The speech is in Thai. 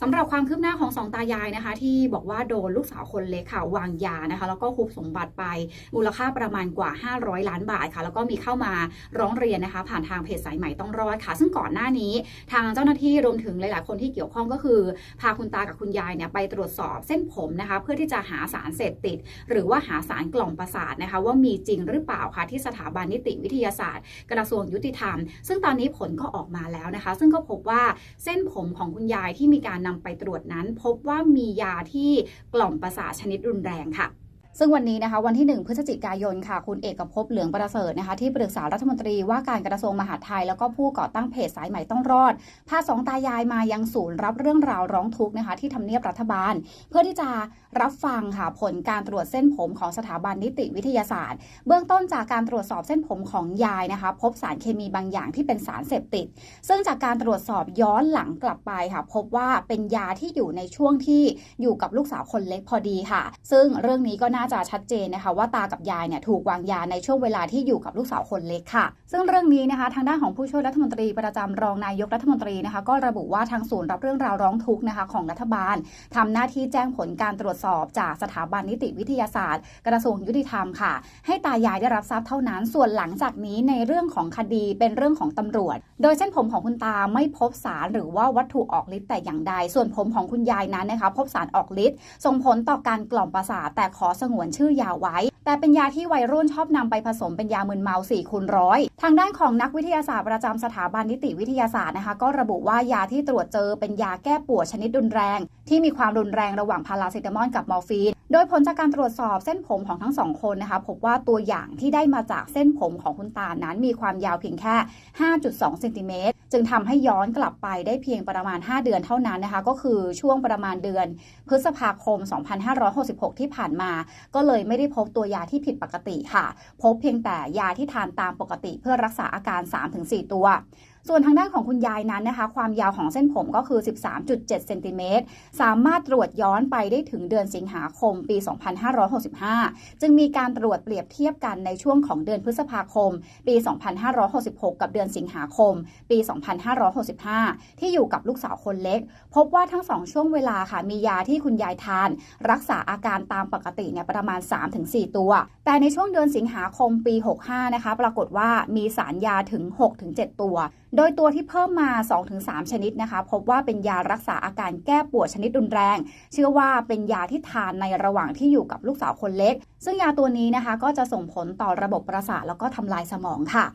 สำหรับความคืบหน้าของสองตายายนะคะ ที่บอกว่าโดนลูกสาวคนเล็กค่ะวางยานะคะ แล้วก็คุบสมบัติไปมูลค่าประมาณกว่า 500 ล้านบาทค่ะ แล้วก็มีเข้ามาร้องเรียนนะคะ ผ่านทางเพจสายใหม่ต้องรอดค่ะ ซึ่งก่อนหน้านี้ทางเจ้าหน้าที่รวมถึงหลาย ๆ คนที่เกี่ยวข้องก็คือ พาคุณตากับคุณยายเนี่ยไปตรวจสอบเส้นผมนะคะ เพื่อที่จะหาสารเสพติด หรือว่าหาสารกล่อมประสาทนะคะ ว่ามีจริงหรือเปล่าค่ะที่สถาบันนิติวิทยาศาสตร์ กระทรวงยุติธรรม ซึ่งตอนนี้ผลก็ออกมาแล้วนะคะ ซึ่งก็พบว่าเส้นผมของคุณยายที่มีการนำไปตรวจนั้น พบว่ามียาที่กล่อมประสาทชนิดรุนแรงค่ะ ซึ่งวันนี้นะคะวันที่ 1 พฤศจิกายนค่ะคุณเอกภพเหลืองประเสริฐนะคะที่ปรึกษารัฐมนตรีว่าการกระทรวงมหาดไทย แล้วก็ผู้ก่อตั้งเพจสายใหม่ต้องรอด พาสองตายายมายังศูนย์รับเรื่องราวร้องทุกข์นะคะที่ทำเนียบรัฐบาล เพื่อที่จะรับฟังค่ะผลการตรวจเส้นผมของสถาบันนิติวิทยาศาสตร์ เบื้องต้นจากการตรวจสอบเส้นผมของยายนะคะ พบสารเคมีบางอย่างที่เป็นสารเสพติด ซึ่งจากการตรวจสอบย้อนหลังกลับไปค่ะ พบว่าเป็นยาที่อยู่ในช่วงที่อยู่กับลูกสาวคนเล็กพอดีค่ะ ซึ่งเรื่องนี้ก็น่าจะชัดเจนนะคะ ว่าตากับยายเนี่ยถูกวางยาในช่วงเวลาที่อยู่กับลูกสาวคนเล็กค่ะ ซึ่งเรื่องนี้นะคะทางด้านของผู้ช่วยรัฐมนตรีประจำรองนายกรัฐมนตรีนะคะ ก็ระบุว่าทางศูนย์รับเรื่องราวร้องทุกข์นะคะของรัฐบาลทำหน้าที่แจ้งผลการตรวจสอบจากสถาบันนิติวิทยาศาสตร์ กระทรวงยุติธรรมค่ะ ให้ตายายได้รับทราบเท่านั้น ส่วนหลังจากนี้ในเรื่องของคดีเป็นเรื่องของตำรวจ โดยเส้นผมของคุณตาไม่พบสารหรือว่าวัตถุออกฤทธิ์แต่อย่างใด ส่วนผมของคุณยายนั้นนะคะ พบสารออกฤทธิ์ส่งผลต่อการกล่อมประสาทแต่ขอสงวนชื่อยาไว้ แต่เป็นยาที่วัยรุ่นชอบนำไปผสมเป็นยามึนเมา4คูณร้อยทางด้านของนักวิทยาศาสตร์ประจำสถาบันนิติวิทยาศาสตร์นะคะ ก็ระบุว่ายาที่ตรวจเจอเป็นยาแก้ปวดชนิดรุนแรง ที่มีความรุนแรงระหว่างพาราเซตามอลกับมอร์ฟีน ดยผลจากการตรวจสอบเส้นผมของทั้งสองคนนะคะพบว่าตัวอย่างที่ได้มาจากเส้นผมของคุณตานั้นมีความยาวเพียงแค่ 5.2 เซนติเมตร จึงทำให้ย้อนกลับไปได้เพียงประมาณ 5 เดือนเท่านั้นนะคะ ก็คือช่วงประมาณเดือน พฤษภาคม 2566 ที่ผ่านมา ก็เลยไม่ได้พบตัวยาที่ผิดปกติค่ะ พบเพียงแต่ยาที่ทานตามปกติเพื่อรักษาอาการ 3-4 ตัว ส่วนทางด้านของคุณยายนั้นนะคะ ความยาวของเส้นผมก็คือ 13.7เซนติเมตรสามารถตรวจย้อนไปได้ถึงเดือนสิงหาคมปี 2565 จึงมีการตรวจเปรียบเทียบกันในช่วงของเดือนพฤษภาคม ปี 2566 กับเดือนสิงหาคม ปี 2565 ที่อยู่กับลูกสาวคนเล็ก พบว่าทั้งสองช่วงเวลาค่ะมียาที่คุณยายทาน รักษาอาการตามปกติเนี่ยประมาณ 3-4 ตัว แต่ในช่วงเดือนสิงหาคมปี 65 นะคะ ปรากฏว่ามีสารยาถึง 6-7 ตัวโดยตัวที่เพิ่มมา 2-3 ชนิดนะคะ พบว่าเป็นยารักษาอาการแก้ปวดชนิดรุนแรง เชื่อว่าเป็นยาที่ทานในระหว่างที่อยู่กับลูกสาวคนเล็ก ซึ่งยาตัวนี้นะคะก็จะส่งผลต่อระบบประสาทแล้วก็ทำลายสมองค่ะ